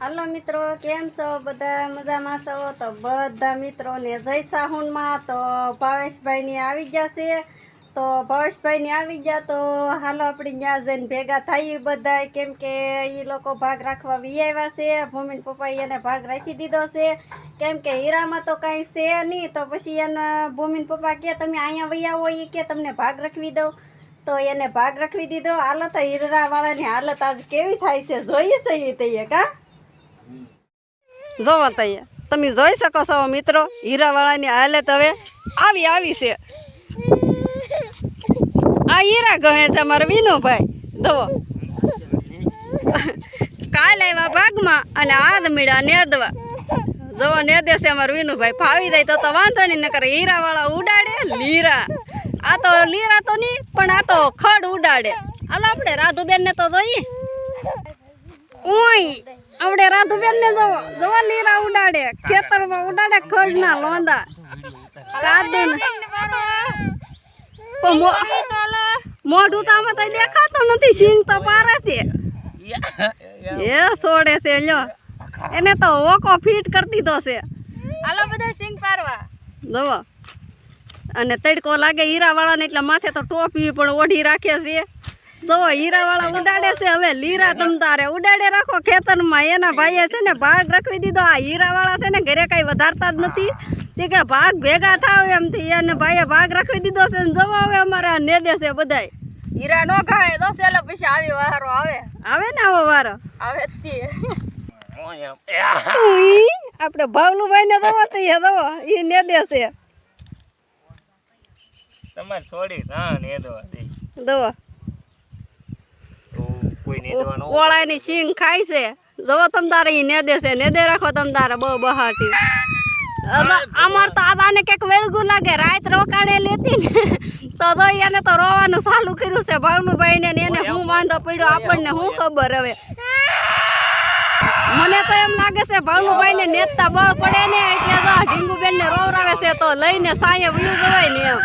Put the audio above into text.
હાલો મિત્રો, કેમ છો? બધા મજામાં છો? તો બધા મિત્રોને જય સાહુનમાં. તો ભાવેશભાઈની આવી ગયા છે. તો ભાવેશભાઈની આવી ગયા તો હાલો આપણે ત્યાં જઈને ભેગા થઈએ બધા કેમ કે એ લોકો ભાગ રાખવા વી આવ્યા છે. ભૂમિન પપ્પાએ એને ભાગ રાખી દીધો છે. કેમ કે હીરામાં તો કાંઈ છે નહીં. તો પછી એને ભૂમિન પપ્પા કે તમે અહીંયા વૈયા એ કે તમને ભાગ રાખવી દઉં. તો એને ભાગ રાખવી દીધો. હાલત હીરાવાળાની હાલત આજ કેવી થાય છે? જોઈએ છે એ તૈયાર કા જોવો તૈયાર તમે જોઈ શકો છો મિત્રો, હીરાવાળાની હાલત હવે આવી આવી છે. આ હીરા ગમે છે અમારા વિનુભાઈ. જોવો કાલ આવ્યા ભાગમાં અને આદ મીડા નેદવા. જોવો નેદે છે અમારું વિનુભાઈ. ફાવી જાય તો તો વાંધો નહીં, નકર હીરાવાળા ઉડાડે લીરા. આ તો લીરા તો નહીં, પણ આ તો ખડ ઉડાડે. હાલો, આપણે રાધુબેન ને તો જોઈએ. ઓય. આપણે રાધુબેન ને જોવો જોવો લીરા ઉડાડે. ખેતરમાં ઉડાડે ખડ ના લોંદા મો- મોઢું તો આમાં તો દેખાતો નથી સિંગ તો પારે છે. એ છોડે છે લ્યો. એને તો ઓકો ફિટ કરી દીધો છે. હાલો બધા સિંગ પારવા. જોવો અને તડકો લાગે હીરાવાળાને એટલે માથે તો ટોપી પણ ઓઢી રાખે છે. જોવો હીરાવાળા ઉડાડે છે. હવે લીરા તમતારે ઉડાડે રાખો. ખેતરમાં એના ભાઈએ છે ને ભાગ રાખવી દીધો. આ હીરાવાળા છે ને ઘરે કાંઈ વધારતા જ નથી. તે કે ભાગ ભેગા થાવ એમથી એને ભાઈએ ભાગ રાખવી દીધો છે ને જવા હવે અમારા નેદે છે બધાય. હીરા નો ખાય તો સેલો પછી આવી વારો આવે. આવે ને આવો વારો? આવે જ તે. ઉઈ, આપણે ને દવો તો એ દવા એ નેદે છે. તમારે થોડી ના નેદવા દે. દવા તો કોઈ નેદવાનો ઓળાની સિંગ ખાય છે. જવો તમ તારે ઈ નેદે છે નેદે રાખો તમ તારે બહુ બહાટી અમાર તો આદાને કંઈક વેળગું લાગે રાત રોકાણે લેતી ને. તો તો એને તો રોવાનું ચાલુ કર્યું છે ભાવનુભાઈ ને એને હું વાંધો પડ્યો આપણને શું ખબર હવે? મને તો એમ લાગે છે ભાવનુભાઈ ને નેતા બળ પડે ને એટલે તો ઢીંગુબેન ને રોવરાવે છે તો લઈને સાંયે વયું જવાય ને એમ.